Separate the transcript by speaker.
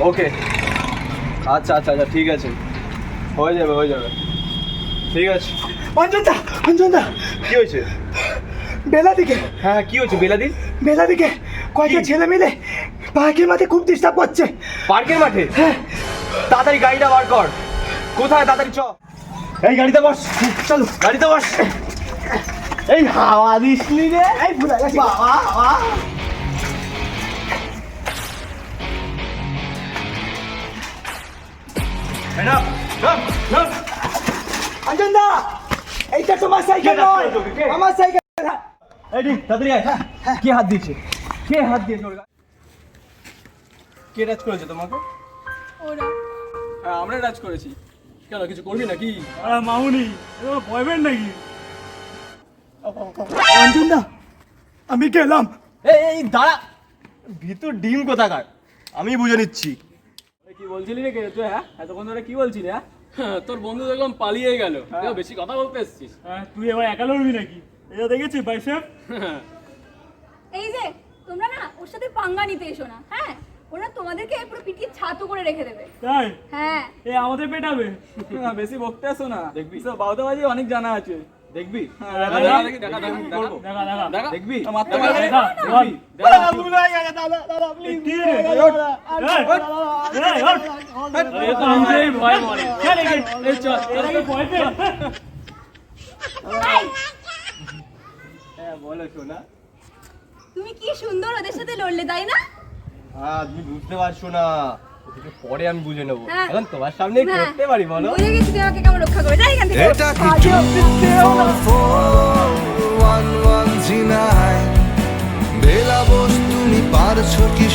Speaker 1: ওকে। আচ্ছা আচ্ছা আচ্ছা ঠিক আছে। হয়ে যাবে হয়ে যাবে। ঠিক আছে।
Speaker 2: অঞ্জনদা অঞ্জনদা।
Speaker 1: কি হয়েছে?
Speaker 2: বেলা দিকে
Speaker 1: হ্যাঁ কি হয়েছে বেলাদি
Speaker 2: বেলা দিকে কয়েকটা ছেলে মিলে পার্কের মাঠে খুব ডিস্টার্ব করছে।
Speaker 1: পার্কের মাঠে?
Speaker 2: হ্যাঁ।
Speaker 1: তাড়াতাড়ি গাড়িটা বার কর। কোথায়? তাড়াতাড়ি চ। এই গাড়িতে বস।
Speaker 2: চল
Speaker 1: গাড়িতে বস। এই হাওয়া দিস নি রে।
Speaker 2: এই ভুলে গেছি।
Speaker 1: বাবা। ম্যাডাম নাম
Speaker 2: অঞ্জনদা এইটা তোমার সাইকেল নয়? আমার সাইকেল
Speaker 1: রে, তাড়াতাড়ি আয় কে হাত দিয়েছে? কে হাত গায়ে? কে রাজ করেছে তোমাকে?
Speaker 3: ওরা।
Speaker 1: হ্যাঁ আমরা রাজ করেছি। কেন কিছু করবি নাকি?
Speaker 4: মামুনি বয়বেন নাকি?
Speaker 2: অঞ্জনদা আমি গেলাম।
Speaker 1: এই এই দাঁড়া। ভিতর ডিম কোথাকার? আমি বুঝে নিচ্ছি।
Speaker 4: কি বলছিলি রে তুই হ্যাঁ? এতক্ষণ ধরে কি বলছিলি হ্যাঁ?
Speaker 5: তোর বন্ধু দেখলাম পালিয়ে গেল। বেশি কথা বলতে এসছিস।
Speaker 4: হ্যাঁ, তুই এবার একা লড়বি নাকি? এটা দেখেছিস বাইসেপ
Speaker 3: এই যে তোমরা না ওর সাথে পাঙ্গা নিতে এসো না হ্যাঁ? ওরা তোমাদেরকে পুরো পিটিয়ে ছাতু করে রেখে দেবে।
Speaker 4: তাই?
Speaker 3: হ্যাঁ।
Speaker 4: এ আমাদের পেটাবে। না বেশি বকতে আসো না।
Speaker 1: দেখবি?
Speaker 4: সব বাউদাবাজি অনেক জানা আছে।
Speaker 1: দেখবি? দেখবি।
Speaker 4: বলো
Speaker 1: শোনা
Speaker 3: তুমি কি সুন্দর ওদের সাথে লড়লে তাই না?
Speaker 1: হ্যাঁ তুমি বুঝতে পারছ না। ওদিকে পরে আমি বুঝে নেব।
Speaker 3: হ্যাঁ।
Speaker 1: এখন তোমার সামনে
Speaker 3: হ্যাঁ।
Speaker 1: করতে পারি বলো?
Speaker 3: বুঝে গেছি তুমি আমাকে কেমন রক্ষা করে যাই এখান থেকে।
Speaker 6: এটা কি বেলা বস তুমি পারছ কি